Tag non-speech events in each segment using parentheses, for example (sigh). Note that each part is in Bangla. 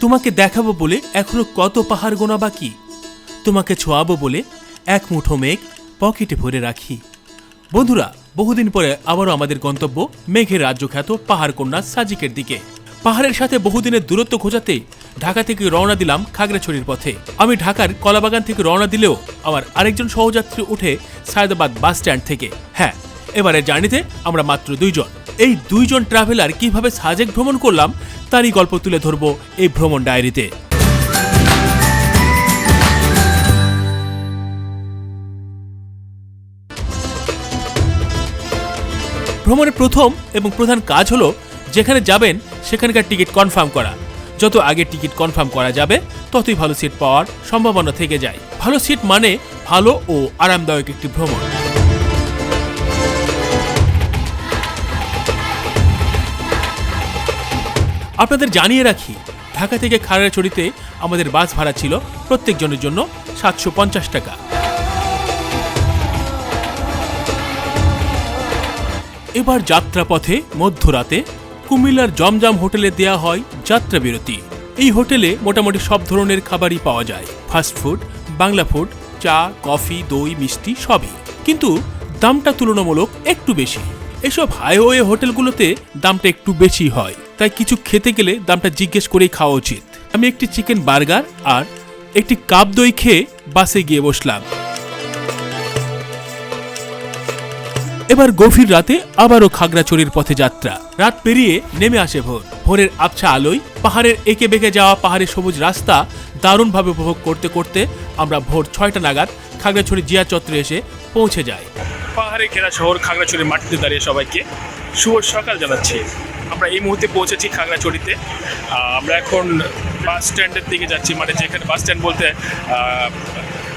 তোমাকে দেখাবো বলে এখনও কত পাহাড় গোনা বাকি? তোমাকে ছোঁয়াবো বলে এক মুঠো মেঘ পকেটে ভরে রাখি। বন্ধুরা, বহুদিন পরে আবারও আমাদের গন্তব্য মেঘের রাজ্য খ্যাত পাহাড় কন্যা সাজিকের দিকে। পাহাড়ের সাথে বহুদিনের দূরত্ব খোঁজাতে ঢাকা থেকে রওনা দিলাম খাগড়াছড়ির পথে। আমি ঢাকার কলাবাগান থেকে রওনা দিলেও আমার আরেকজন সহযাত্রী উঠে সায়দাবাদ বাস স্ট্যান্ড থেকে। হ্যাঁ এবারে জার্নিতে আমরা মাত্র দুইজন। এই দুইজন ট্রাভেলার কীভাবে সাজেক ভ্রমণ করলাম, তারই গল্প তুলে ধরবো এই ভ্রমণ ডায়েরিতে। ভ্রমণের প্রথম এবং প্রধান কাজ হলো, যেখানে যাবেন সেখানকার টিকিট কনফার্ম করা। যত আগে টিকিট কনফার্ম করা যাবে, ততই ভালো সিট পাওয়ার সম্ভাবনা থেকে যায়। ভালো সিট মানে ভালো ও আরামদায়ক একটি ভ্রমণ। আপনাদের জানিয়ে রাখি, ঢাকা থেকে খাগড়াছড়িতে আমাদের বাস ভাড়া ছিল প্রত্যেকজনের জন্য সাতশো পঞ্চাশ টাকা। এবার যাত্রাপথে মধ্যরাতে কুমিল্লার জমজম হোটেলে দেয়া হয় যাত্রা বিরতি। এই হোটেলে মোটামুটি সব ধরনের খাবারই পাওয়া যায়। ফাস্ট ফুড, বাংলা ফুড, চা, কফি, দই, মিষ্টি সবই। কিন্তু দামটা তুলনামূলক একটু বেশি। এসব হাইওয়ে হোটেলগুলোতে দামটা একটু বেশি হয়, তাই কিছু খেতে গেলে দামটা জিজ্ঞেস করেই খাওয়া উচিত। আমি একটি চিকেন বার্গার আর একটি কাপ দই খেয়ে বাসে গিয়ে বসলাম। এবার গভীর রাতে আবারও খাগড়াছড়ির পথে যাত্রা। রাত পেরিয়ে নেমে আসে ভোর। ভোরের আবছা আলোয় পাহাড়ের এঁকে বেঁকে যাওয়া পাহাড়ের সবুজ রাস্তা দারুণভাবে উপভোগ করতে করতে আমরা ভোর ছয়টা নাগাদ খাগড়াছড়ি জিয়া চত্বরে এসে পৌঁছে যাই। পাহাড়ে ঘেরা শহর খাগড়াছড়ির মাটিতে দাঁড়িয়ে সবাইকে শুভ সকাল জানাচ্ছি। আমরা এই মুহূর্তে পৌঁছেছি খাগড়াছড়িতে। আমরা এখন বাস স্ট্যান্ডের দিকে যাচ্ছি মানে যেখানে বাস স্ট্যান্ড বলতে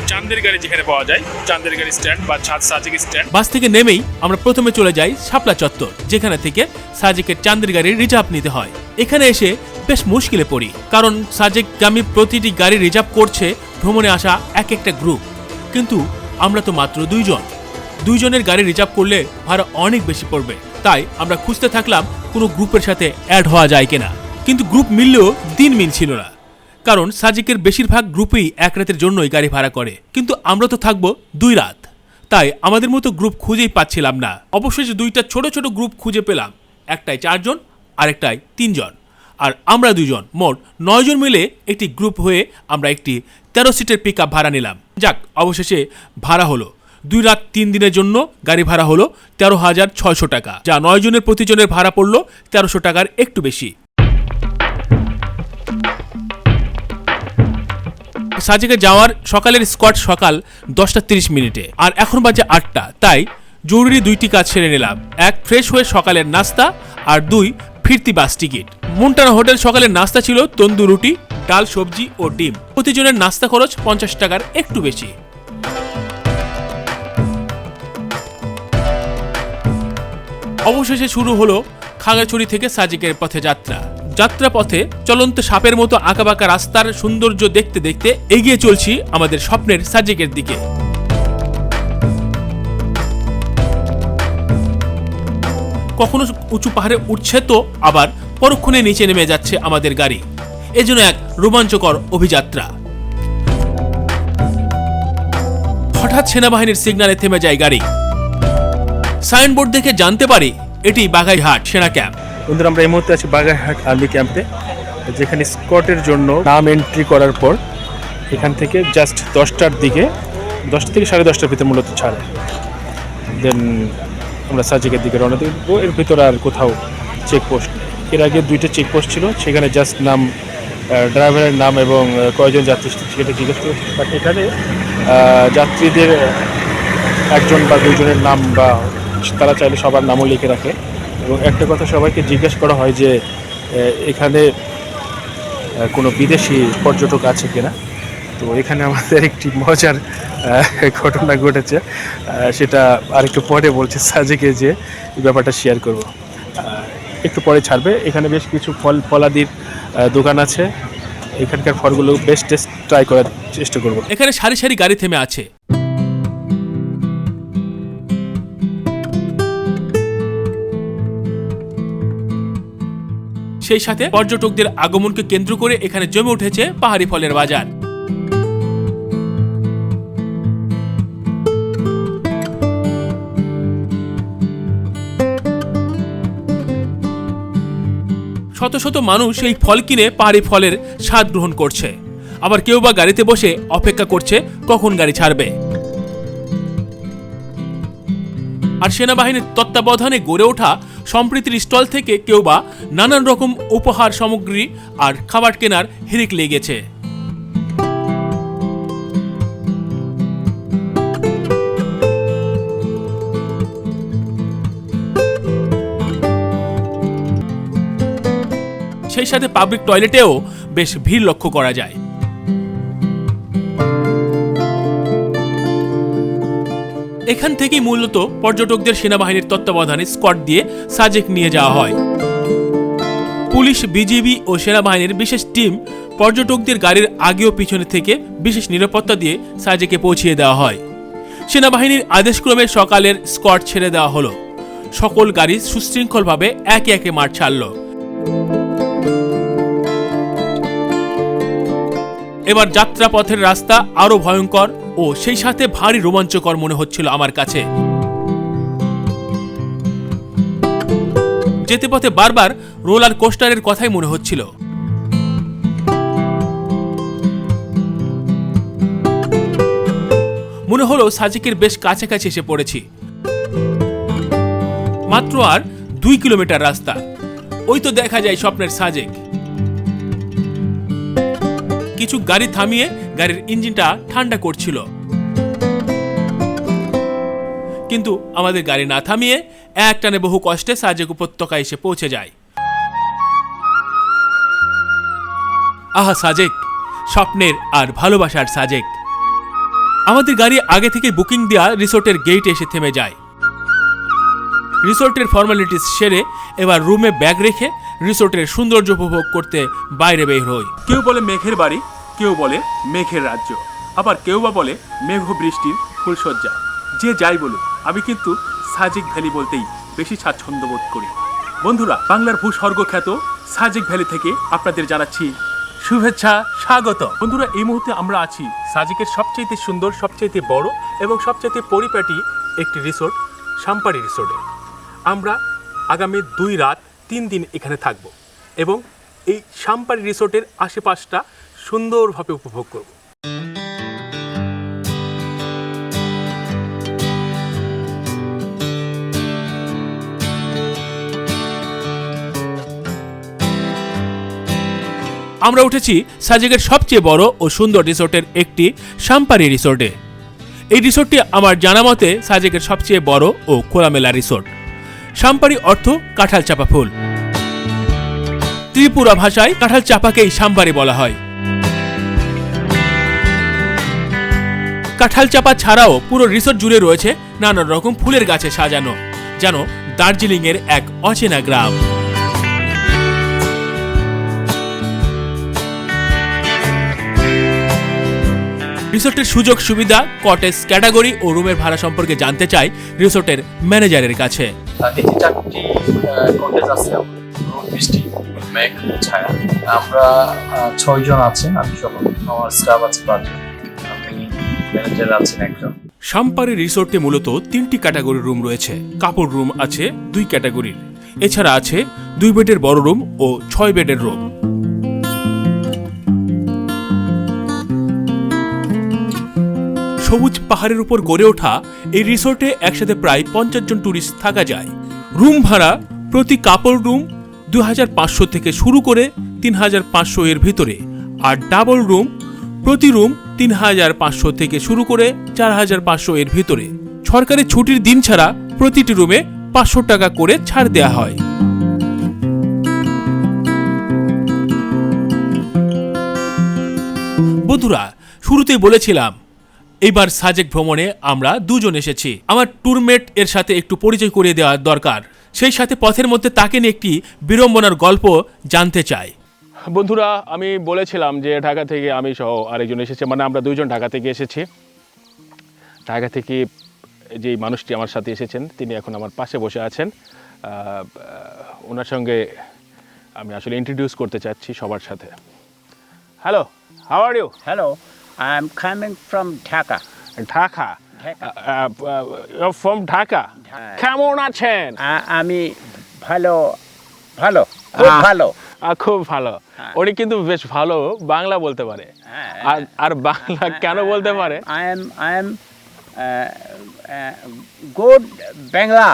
চাঁদের গাড়ি যেখানে পাওয়া যায়, চাঁদের গাড়ি স্ট্যান্ড বা ছাদ সাজিক স্ট্যান্ড। বাস থেকে নেমেই আমরা প্রথমে চলে যাই শাপলা চত্বর, যেখানে থেকে সাজেকের চাঁদের গাড়ির রিজার্ভ নিতে হয়। এখানে এসে বেশ মুশকিলে পড়ি, কারণ সাজেকগামী প্রতিটি গাড়ি রিজার্ভ করছে ভ্রমণে আসা এক একটা গ্রুপ। কিন্তু আমরা তো মাত্র দুইজন। দুইজনের গাড়ি রিজার্ভ করলে ভাড়া অনেক বেশি পড়বে। তাই আমরা খুঁজতে থাকলাম কোনো গ্রুপের সাথে অ্যাড হওয়া যায় কিনা। কিন্তু গ্রুপ মিললেও দিন মিলছিল না। কারণ সাজিকের বেশিরভাগ গ্রুপেই এক রাতের জন্যই গাড়ি ভাড়া করে। কিন্তু আমরা তো থাকব দুই রাত। তাই আমাদের মতো গ্রুপ খুঁজেই পাচ্ছিলাম না। অবশেষে দুইটা ছোট ছোট গ্রুপ খুঁজে পেলাম। একটাই চারজন, আরেকটাই তিনজন। আর আমরা দুজন মোট নয়জন মিলে একটি গ্রুপ হয়ে আমরা একটি তেরো সিটের পিক আপ ভাড়া নিলাম। যাক, অবশেষে ভাড়া হলো। দুই রাত তিন দিনের জন্য গাড়ি ভাড়া হলো তেরো হাজার ছয়শো টাকা, যা নয় জনের প্রতিজনের ভাড়া পড়ল তেরোশো টাকার একটু বেশি। সাজেকে যাওয়ার সকালের স্কট সকাল দশটা তিরিশ মিনিটে, আর এখন বাজে আটটা, তাই জরুরি দুইটি কাজ সেরে নিলাম। এক, ফ্রেশ হয়ে সকালের নাস্তা, আর দুই, ফিরতি বাস টিকিট। মুন্টানা হোটেল সকালের নাস্তা ছিল তন্দুর রুটি, ডাল, সবজি ও ডিম। প্রতিজনের নাস্তা খরচ পঞ্চাশ টাকার একটু বেশি। অবশেষে শুরু হলো খাগড়াছড়ি থেকে সাজিকের পথে যাত্রা। যাত্রা পথে চলন্ত সাপের মতো আঁকাবাঁকা রাস্তার সৌন্দর্য দেখতে দেখতে এগিয়ে চলছি আমাদের স্বপ্নের সাজিকের দিকে। কখনো উঁচু পাহাড়ে উঠছে তো, আবার পরক্ষণে নিচে নেমে যাচ্ছে আমাদের গাড়ি। এজন্য এক রোমাঞ্চকর অভিযাত্রা। হঠাৎ সেনাবাহিনীর সিগনালে থেমে যায় গাড়ি। সাইনবোর্ড দেখে জানতে পারি এটি বাঘাইহাট সেনা ক্যাম্প। বন্ধুরা, আমরা এই মুহূর্তে আছি বাগেরহাট আর্মি ক্যাম্পে, যেখানে স্কটের জন্য নাম এন্ট্রি করার পর এখান থেকে জাস্ট দশটার দিকে দশটা থেকে সাড়ে দশটার ভিতরে মূলত ছাড়ে। দেন আমরা সাজিকের দিকে রওনা দেবো। এর ভিতরে আর কোথাও চেকপোস্ট এর আগে দুইটা চেকপোস্ট ছিল, সেখানে জাস্ট নাম ড্রাইভারের নাম এবং কয়জন যাত্রী সেটা জিজ্ঞেস করে বাট এখানে যাত্রীদের একজন বা দুজনের নাম বা তারা চাইলে সবার নামও লিখে রাখে। এবং একটা কথা সবাইকে জিজ্ঞেস করা হয় যে এখানে কোনো বিদেশি পর্যটক আছে কিনা? তো এখানে আমাদের একটি মজার ঘটনা ঘটেছে। সেটা আরেকটু পরে বলছে সাজেকে যে ব্যাপারটা শেয়ার করব। একটু পরে ছাড়বে। এখানে বেশ কিছু ফল, ফলাদির দোকান আছে। এখানকার ফলগুলো বেশ টেস্ট ট্রাই করার চেষ্টা করব। এখানে সারি সারি গাড়ি থেমে আছে। সেই সাথে পর্যটকদের আগমনকে কেন্দ্র করে এখানে জমে উঠেছে পাহাড়ি ফলের বাজার। শত শত মানুষ এই ফল কিনে পাহাড়ি ফলের স্বাদ গ্রহণ করছে। আবার কেউ বা গাড়িতে বসে অপেক্ষা করছে কখন গাড়ি ছাড়বে। আর সেনাবাহিনীর তত্ত্বাবধানে গড়ে ওঠা সম্প্রীতির স্টল থেকে কেউ বা নানান রকম উপহার সামগ্রী আর খাবার কেনার হিরিক লেগেছে। সেই সাথে পাবলিক টয়লেটেও বেশ ভিড় লক্ষ্য করা যায়। এখান থেকেই মূলত পর্যটকদের সেনাবাহিনীর তত্ত্বাবধানে স্কট দিয়ে সাজেক নিয়ে যাওয়া হয়। পুলিশ, বিজিবি ও সেনাবাহিনীর বিশেষ টিম পর্যটকদের গাড়ির আগে ও পিছনে থেকে বিশেষ নিরাপত্তা দিয়ে সাজেকে পৌঁছিয়ে দেওয়া হয়। সেনাবাহিনীর আদেশক্রমে সকালের স্কট ছেড়ে দেওয়া হলো। সকল গাড়ি সুশৃঙ্খলভাবে একে একে মাঠ ছাড়ল। এবার যাত্রাপথের রাস্তা আরও ভয়ঙ্কর ও সেই সাথে ভারী রোমাঞ্চকর মনে হচ্ছিল আমার কাছে। যেতে পথে বারবার রোলার কোস্টারের কথাই মনে হচ্ছিল। মনে হলো সাজিকের বেশ কাছাকাছি এসে পড়েছি। মাত্র আর দুই কিলোমিটার রাস্তা। ওই তো দেখা যায় স্বপ্নের সাজেক। কিছু গাড়ি থামিয়ে গাড়ির ইঞ্জিনটা ঠান্ডা করছিল। কিন্তু আমাদের গাড়ি না থামিয়ে এক টানে বহু কষ্টে সাজেক উপত্যকা এসে পৌঁছে যায়। আহা সাজেক, স্বপ্নের আর ভালোবাসার সাজেক। আমাদের গাড়ি আগে থেকে বুকিং দেওয়া রিসোর্টের গেটে এসে থেমে যায়। রিসোর্টের ফর্মালিটিস সেরে এবার রুমে ব্যাগ রেখে রিসোর্টের সৌন্দর্য উপভোগ করতে বাইরে বের হই। কেউ বলে মেঘের বাড়ি, কেউ বলে মেঘের রাজ্য। আবার কেউ বা বলে মেঘ বৃষ্টির ফুলসজ্জা যে যাই বলুক, আমি কিন্তু সাজিক ভ্যালি বলতেই বেশি স্বাচ্ছন্দ্য বোধ করি। বন্ধুরা, বাংলার ভূস্বর্গ খ্যাত সাজিক ভ্যালি থেকে আপনাদের জানাচ্ছি শুভেচ্ছা, স্বাগত। বন্ধুরা, এই মুহূর্তে আমরা আছি সাজিকের সবচাইতে সুন্দর, সবচাইতে বড় এবং সবচাইতে পরিপাটি একটি রিসোর্ট সাম্পারি রিসোর্টে। আমরা আগামী দুই রাত তিন দিন এখানে থাকব এবং এই সাম্পারি রিসোর্টের আশেপাশটা সুন্দরভাবে উপভোগ করব। আমরা উঠেছি সাজেকের সবচেয়ে বড় ও সুন্দর রিসোর্টের একটি সাম্পারি রিসোর্টে। এই রিসোর্টটি আমার জানা মতে সাজেকের সবচেয়ে বড় ও খোলামেলা রিসোর্ট। সাম্পারি অর্থ কাঁঠাল চাপা ফুল। ত্রিপুরা ভাষায় কাঁঠাল চাপাকেই সাম্পারি বলা হয়। কাঁঠাল চাপা ছাড়াও পুরো রিসোর্ট জুড়ে রয়েছে নানা রকম ফুলের গাছে সাজানো, যেন দার্জিলিং এর এক অচেনা গ্রাম। রিসোর্টের সুযোগ সুবিধা কটেজ ক্যাটাগরি ও রুমের ভাড়া সম্পর্কে জানতে চাই রিসোর্টের ম্যানেজারের কাছে। যে চারটি কটেজ আছে বৃষ্টি মেঘ ছায়া। আমরা ছয় জন আছেন আমি সহ আমার স্টাফ আছে পাঁচজন। ম্যানেজার আছেন একজন। সাম্পারি রিসোর্টে মূলত তিনটি ক্যাটাগরির রুম রয়েছে। কাপড় রুম আছে দুই ক্যাটাগরির এছাড়া আছে দুই বেডের বড় রুম ও ছয় বেডের রুম সবুজ পাহাড়ের উপর গড়ে ওঠা এই রিসোর্টে একসাথে প্রায় পঞ্চাশ জন ট্যুরিস্ট থাকা যায়। রুম ভাড়া প্রতি কাপড় রুম দু হাজার পাঁচশো থেকে শুরু করে তিন হাজার পাঁচশো এর ভিতরে। আর ডাবল রুম প্রতি রুম তিন হাজার পাঁচশো থেকে শুরু করে চার হাজার পাঁচশো এর ভিতরে। সরকারি ছুটির দিন ছাড়া প্রতিটি রুমে পাঁচশো টাকা করে ছাড় দেওয়া হয়। বন্ধুরা, শুরুতেই বলেছিলাম এইবার সাজেক ভ্রমণে আমরা দুজন এসেছি। আমার ট্যুরমেট এর সাথে একটু পরিচয় করিয়ে দেওয়া দরকার। সেই সাথে পথের মধ্যে তাকে নিয়ে একটি বিড়ম্বনার গল্প জানতে চাই। বন্ধুরা আমি বলেছিলাম যে ঢাকা থেকে আমি সহ আরেকজন এসেছে মানে আমরা দুইজন ঢাকা থেকে এসেছি। ঢাকা থেকে যেই মানুষটি আমার সাথে এসেছেন তিনি এখন আমার পাশে বসে আছেন। ওনার সঙ্গে আমি আসলে ইন্ট্রোডিউস করতে চাচ্ছি সবার সাথে। Hello how are you Hello, I'm coming from Dhaka. Dhaka? Dhaka Dhaka. From Dhaka Dhaka. কেমন আছেন আ- আমি ভালো ভালো খুব আহ। ভালো আহ, খুব ভালো হ্যাঁ। উনি কিন্তু বেশ ভালো বাংলা বলতে পারে হ্যাঁ। আর আর বাংলা কেন বলতে পারে I am I am uh, uh, good Bangla.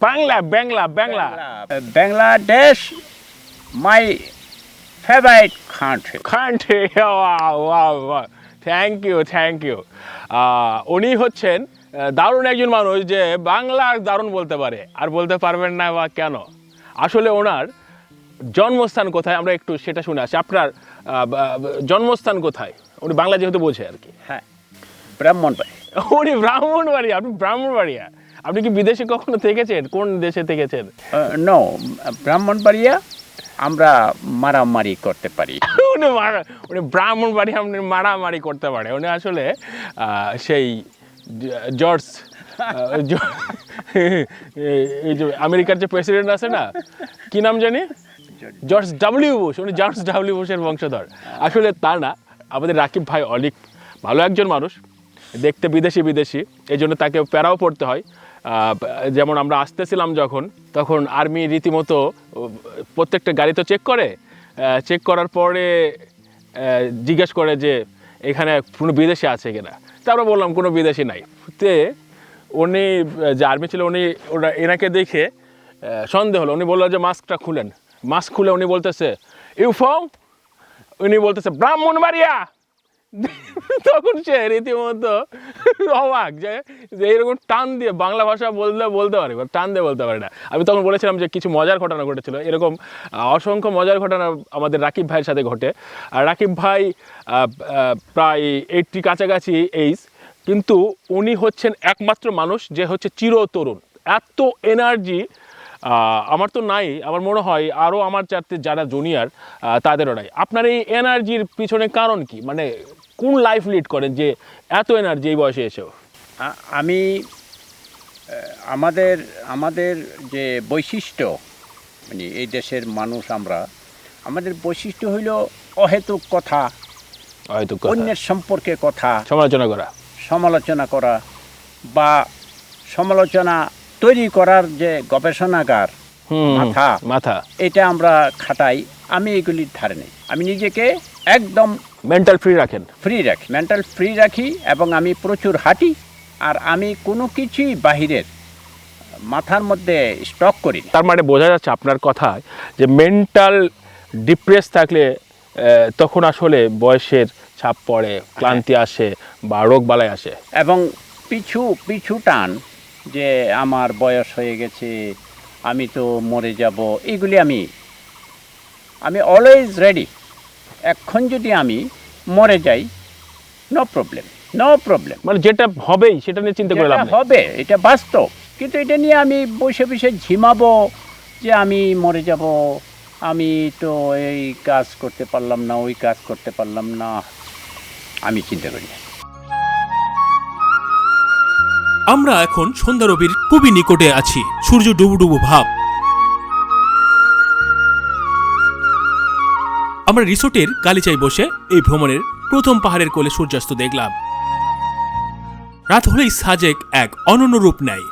Bangla Bangla Bangla Uh, Bangladesh, my favorite country. Country (laughs) thank you thank you উনি হচ্ছেন দারুণ একজন মানুষ যে বাংলা দারুণ বলতে পারে। আর বলতে পারবেন না বা কেন? আসলে ওনার জন্মস্থান কোথায়? আমরা একটু সেটা শুনে আসি। আপনার জন্মস্থান কোথায়? উনি বাংলা যেহেতু বোঝে আর কি। হ্যাঁ ব্রাহ্মণবাড়ি উনি ব্রাহ্মণবাড়িয়া? আপনি ব্রাহ্মণবাড়িয়া? আপনি কি বিদেশে কখনো থেকেছেন? কোন দেশে থেকেছেন? নো ব্রাহ্মণবাড়িয়া আমরা মারামারি করতে পারি। উনি মারা, উনি ব্রাহ্মণ বাড়ি আপনি মারামারি করতে পারে। উনি আসলে সেই জর্জ এই যে আমেরিকার যে প্রেসিডেন্ট আছে না, কি নাম জানি? জর্জ ডাব্লিউ বুশ, উনি জর্জ ডাব্লিউ বুশের বংশধর। আসলে তা না, আমাদের রাকিব ভাই অনেক ভালো একজন মানুষ, দেখতে বিদেশি বিদেশি এই জন্য তাকে প্যারাও পড়তে হয়। যেমন আমরা আসতেছিলাম যখন, তখন আর্মি রীতিমতো প্রত্যেকটা গাড়ি তো চেক করে চেক করার পরে জিজ্ঞেস করে যে এখানে কোনো বিদেশি আছে কিনা। তা আমরা বললাম, কোনো বিদেশি নাই। তে উনি, যে আর্মি ছিল, উনি, ওরা এনাকে দেখে সন্দেহ হলো। উনি বলল যে মাস্কটা খুলেন। মাস্ক খুলে উনি বলতেছে, ইউফর্ম? উনি বলতেছে ব্রাহ্মণ ব্রাহ্মণবাড়িয়া! (laughs) তখন সে রীতিমতো অবাক যে যে এরকম টান দিয়ে বাংলা ভাষা বললে বলতে পারে টান দিয়ে বলতে পারে না। আমি তখন বলেছিলাম যে কিছু মজার ঘটনা ঘটেছিল। এরকম অসংখ্য মজার ঘটনা আমাদের রাকিব ভাইয়ের সাথে ঘটে। আর রাকিব ভাই প্রায় এইটটি কাছাকাছি এইজ কিন্তু উনি হচ্ছেন একমাত্র মানুষ যে হচ্ছে চিরতরুণ এত এনার্জি আমার তো নাই, আমার মনে হয় আরও আমার চারটে যারা জুনিয়র তাদেরও নাই। আপনার এই এনার্জির পিছনে কারণ কি? মানে কোন লাইফ লিড করেন যে এত এনার্জি এই বয়সে এসেও আমি আমাদের আমাদের যে বৈশিষ্ট্য মানে এই দেশের মানুষ আমরা আমাদের বৈশিষ্ট্য হইল অহেতুক কথা কথা। অন্যের সম্পর্কে কথা সমালোচনা করা সমালোচনা করা বা সমালোচনা তৈরি করার যে গবেষণাগার মাথা। মাথা এটা আমরা খাটাই আমি এগুলির ধারে নেই আমি নিজেকে একদম মেন্টাল ফ্রি রাখেন। ফ্রি রাখি মেন্টাল ফ্রি রাখি এবং আমি প্রচুর হাঁটি আর আমি কোনো কিছুই বাহিরের মাথার মধ্যে স্টক করি তার মানে বোঝা যাচ্ছে আপনার কথায় যে মেন্টাল ডিপ্রেস থাকলে তখন আসলে বয়সের ছাপ পড়ে ক্লান্তি আসে বা রোগ বালাই আসে। এবং পিছু পিছু টান যে আমার বয়স হয়ে গেছে আমি তো মরে যাব এইগুলি আমি আমি অলওয়েজ রেডি এখন যদি আমি মরে যাই নো প্রবলেম নো প্রবলেম মানে যেটা হবেই সেটা নিয়ে চিন্তা করে লাভ যেটা নেই। হবে এটা বাস্তব। কিন্তু এটা নিয়ে আমি বসে বসে ঝিমাবো যে আমি মরে যাব আমি তো এই কাজ করতে পারলাম না ওই কাজ করতে পারলাম না আমি চিন্তা করি আমরা এখন সন্ধ্যা রবির খুবই নিকটে আছি। সূর্য ডুবু ডুবু ভাব। আমরা রিসোর্টের গালিচায় বসে এই ভ্রমণের প্রথম পাহাড়ের কোলে সূর্যাস্ত দেখলাম। রাত হলেই সাজেক এক অনন্য রূপ নেয়।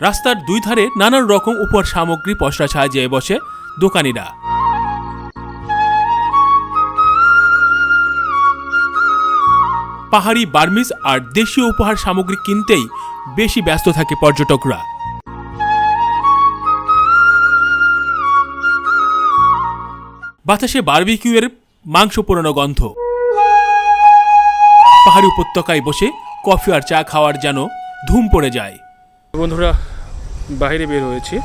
রাস্তার দুই ধারে নানান রকম উপহার সামগ্রী পসরা সাজিয়ে বসে দোকানিরা। পাহাড়ি বার্মিজ আর দেশীয় উপহার সামগ্রী কিনতেই বেশি ব্যস্ত থাকে পর্যটকরা। বাতাসে বারবিকিউয়ের মাংস পোড়ানো গন্ধ। পাহাড়ি উপত্যকায় বসে কফি আর চা খাওয়ার যেন ধুম পড়ে যায়। বন্ধুরা, বাইরে বের হয়েছি।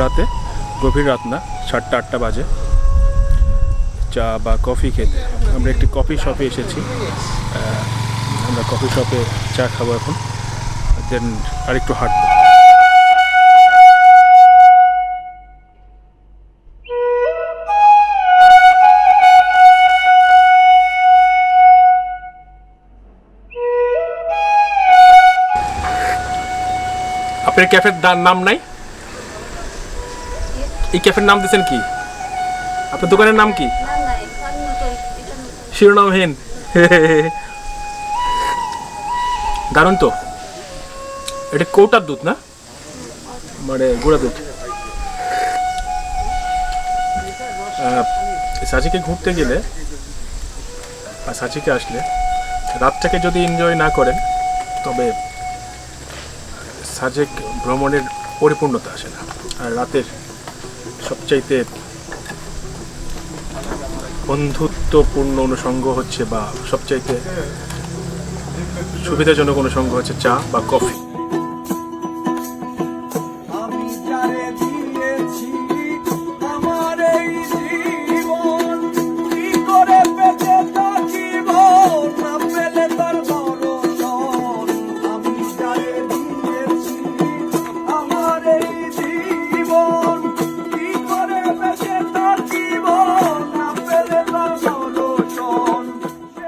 রাতে গভীর রাত না, সাতটা আটটা বাজে। চা বা কফি খেতে। আমরা একটি কফি শপে এসেছি। আমরা কফি শপে চা খাব এখন। দেন আরেকটু হাঁটবো। আপনার ক্যাফের নাম নাই? এই ক্যাফের নাম দিয়েছেন কি? আপনার দোকানের নাম কি? শিরোনামহীন। দারুণ তো। এটা কৌটার দুধ না? মানে গুঁড়া দুধ। সাজিকে ঘুরতে গেলে বা সাজিকে আসলে রাতটাকে যদি এনজয় না করেন তবে সাজেক ভ্রমণের পরিপূর্ণতা আসে না। আর রাতের সবচাইতে বন্ধুত্বপূর্ণ অনুষঙ্গ হচ্ছে বা সবচাইতে সুবিধাজনক অনুষঙ্গ হচ্ছে চা বা কফি।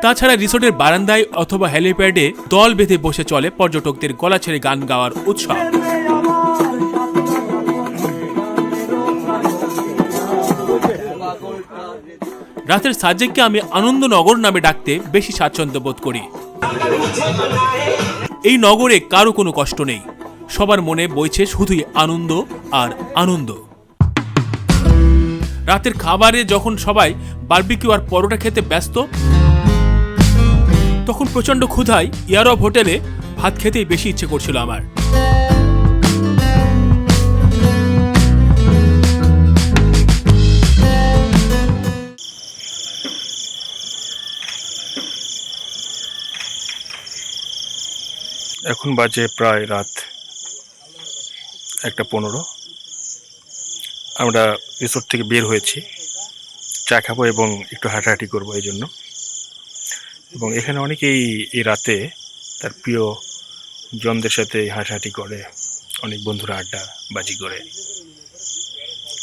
তাছাড়া রিসোর্টের বারান্দায় অথবা হেলিপ্যাডে দল বেঁধে বসে চলে পর্যটকদের গলা ছেড়ে গান গাওয়ার উৎসব রাতের সাজেককে আমি আনন্দনগর নামে ডাকতে বেশি স্বাচ্ছন্দ্য বোধ করি। এই নগরে কারও কোনো কষ্ট নেই। সবার মনে বইছে শুধুই আনন্দ আর আনন্দ। রাতের খাবারে যখন সবাই বার্বিকিউ আর পরোটা খেতে ব্যস্ত তখন প্রচণ্ড ক্ষুধায় ইয়ারব হোটেলে ভাত খেতেই বেশি ইচ্ছে করছিল আমার। এখন বাজে প্রায় রাত একটা পনেরো। আমরা রিসোর্ট থেকে বের হয়েছি। চা খাব এবং একটু হাঁটাহাঁটি করব এই জন্য। এবং এখানে অনেকেই এই রাতে তার প্রিয় জনদের সাথে হাঁটাহাঁটি করে, অনেক বন্ধুরা আড্ডা বাজি করে।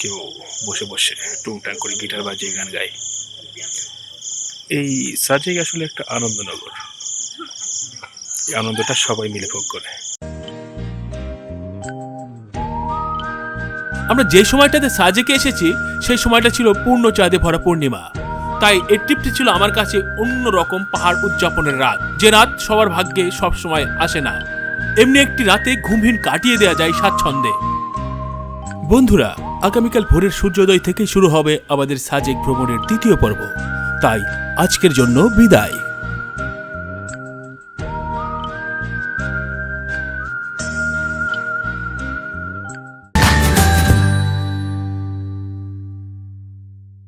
কেউ বসে বসে টুংটাং করে গিটার বাজিয়ে গান গায়। এই সাজেক আসলে একটা আনন্দনগর। এই আনন্দটা সবাই মিলে ভোগ করে। আমরা যে সময়টাতে সাজেকে এসেছি, সেই সময়টা ছিল পূর্ণ চাঁদে ভরা পূর্ণিমা। তাই এই ট্রিপটি ছিল আমার কাছে অন্য রকম পাহাড় উদযাপনের রাত, যে রাত সবার ভাগ্যে সবসময় আসে না। এমনি একটি রাতে ঘুমহীন কাটিয়ে দেওয়া যায় স্বাচ্ছন্দ্যে। বন্ধুরা, আগামীকাল ভোরের সূর্যোদয় থেকে শুরু হবে আমাদের সাজেক ভ্রমণের দ্বিতীয় পর্ব। তাই আজকের জন্য বিদায়।